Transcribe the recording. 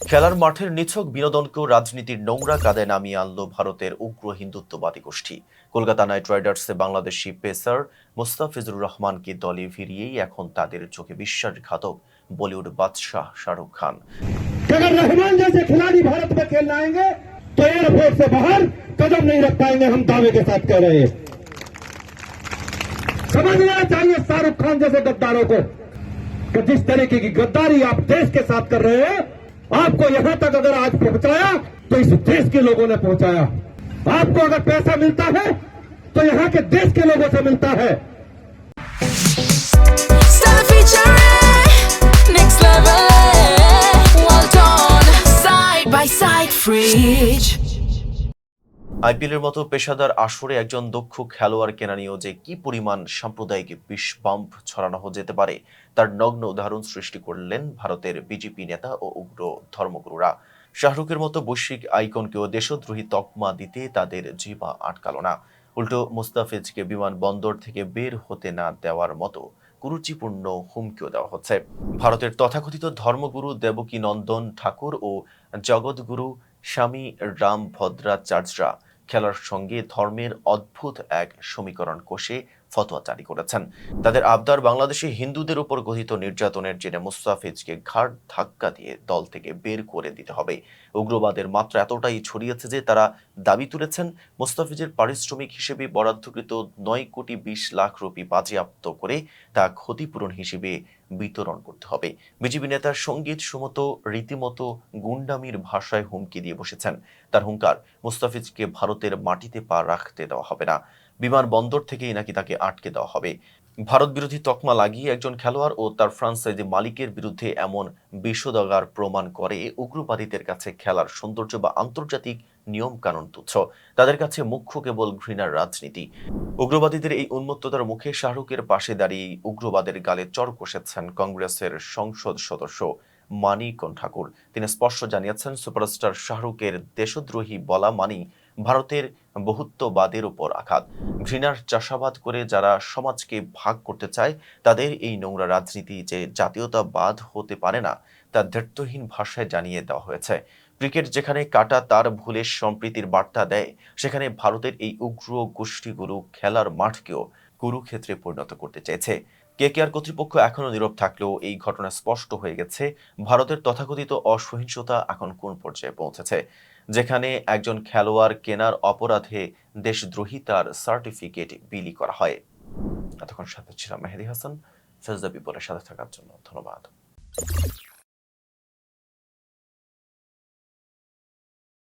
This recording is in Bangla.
খেলার মাঠের নিছক বিনোদনকেও রাজনীতির নোংরা কাঁধে নামিয়ে আনলো ভারতের উগ্র হিন্দুত্ববাদী গোষ্ঠী কলকাতা নাইট রাইডার্সে বাংলাদেশি পেসার মোস্তাফিজুর রহমানকে দলে ফিরিয়েই এখন তাদের চোখে বিশ্বাসঘাতক বলিউড বাদশাহ শাহরুখ খান कि अगर रहमान जैसे खिलाड़ी भारत में खेलने आएंगे तो एयरपोर्ट से बाहर कदम नहीं रख पाएंगे हम दावे के साथ कह रहे हैं समझ लेना चाहिए शाहरुख खान जैसे गद्दारों को कि जिस तरीके की गद्दारी आप देश के साथ कर रहे हैं आपको यहाँ तक अगर आज पहुँचाया तो इस देश के लोगों ने पहुँचाया आपको अगर पैसा मिलता है तो यहाँ के देश के लोगों से मिलता है fridge. আইপিএলের মতো পেশাদার আসরে একজন দক্ষ খেলোয়াড় কেনা নিয়েও যে কি পরিমাণ সাম্প্রদায়িক বিষ বাম্প ছড়ানো যেতে পারে, তার নগ্ন উদাহরণ সৃষ্টি করলেন ভারতের বিজেপি নেতা ও উগ্র ধর্মগুরুরা। শাহরুখের মতো বৈশ্বিক আইকনকেও দেশদ্রোহী তকমা দিতে তাদের জিবা আটকাল না। উল্টো মুস্তাফিজকে বিমানবন্দর থেকে বের হতে না দেওয়ার মতো কুরুচিপূর্ণ হুমকিও দেওয়া হচ্ছে। ভারতের তথাকথিত ধর্মগুরু দেবকী নন্দন ঠাকুর ও জগৎগুরু স্বামী রাম ভদ্রাচার্যরা খেলার সঙ্গে ধর্মের অদ্ভুত এক সমীকরণ কোষে ফতোয়া জারি করেছেন। তাদের আবদার বাংলাদেশি হিন্দুদের উপর গঠিত নির্যাতনের জেনে মুস্তাফিজকে ঘাড় ধাক্কা দিয়ে দল থেকে বের করে দিতে হবে। উগ্রবাদের মাত্রা এতটাই ছড়িয়েছে যে তারা দাবি তুলেছেন, মুস্তাফিজের পারিশ্রমিক হিসেবে বরাদ্দকৃত নয় কোটি বিশ লাখ রুপি বাজেয়াপ্ত করে তা ক্ষতিপূরণ হিসেবে বিতরণ করতে হবে। বিজেপি নেতার সংগীত সুমত রীতিমতো গুন্ডামির ভাষায় হুমকি দিয়ে বসেছেন। তার হুঙ্কার, মুস্তাফিজকে ভারতের মাটিতে পা রাখতে দেওয়া হবে না। বিমানবন্দর থেকেই নাকি তাকে আটকে দেওয়া হবে। ভারত বিরোধী তকমা লাগিয়ে একজন খেলোয়াড় ও তার ফ্রান্সাইজি মালিকের বিরুদ্ধে এমন বিষোদগার প্রমাণ করে, উগ্রবাদীদের কাছে খেলার সৌন্দর্য বা আন্তর্জাতিক নিয়ম কানুন তুচ্ছ। তাদের কাছে মুখ্য কেবল ঘৃণার রাজনীতি। উগ্রবাদীদের এই উন্মত্ততার মুখে শাহরুখের পাশে দাঁড়িয়ে উগ্রবাদের গালে চর কষেছেন কংগ্রেসের সংসদ সদস্য মানিকন ঠাকুর তিনি স্পষ্ট জানিয়েছেন, সুপারস্টার শাহরুখের দেশদ্রোহী বলা মানি ভারতের বহুত্ববাদের উপর আঘাত। ঘৃণার চাষাবাদ করে যারা সমাজকে ভাগ করতে চায়, তাদের এই নোংরা রাজনীতি যে জাতীয়তাবাদ হতে পারে না, তা ধৈর্যহীন ভাষায় জানিয়ে দেওয়া হয়েছে। ক্রিকেট যেখানে কাটা তার ভুলে সম্প্রীতির বার্তা দেয়, সেখানে ভারতের এই উগ্র গোষ্ঠীগুলো খেলার মাঠকেও কুরুক্ষেত্রে পরিণত করতে চেয়েছে। কেকেআর কর্তৃপক্ষ এখনও নীরব থাকলেও এই ঘটনা স্পষ্ট হয়ে গেছে। ভারতের তথাকথিত অসহিংসতা এখন কোন পর্যায়ে পৌঁছেছে? যেখানে একজন খেলোয়াড় কেনার অপরাধে দেশদ্রোহিতার সার্টিফিকেট বিলি করা হয়। এতক্ষণ সাথে ছিলাম মেহেদি হাসান। ফেজদা বিপদের সাথে থাকার জন্য ধন্যবাদ।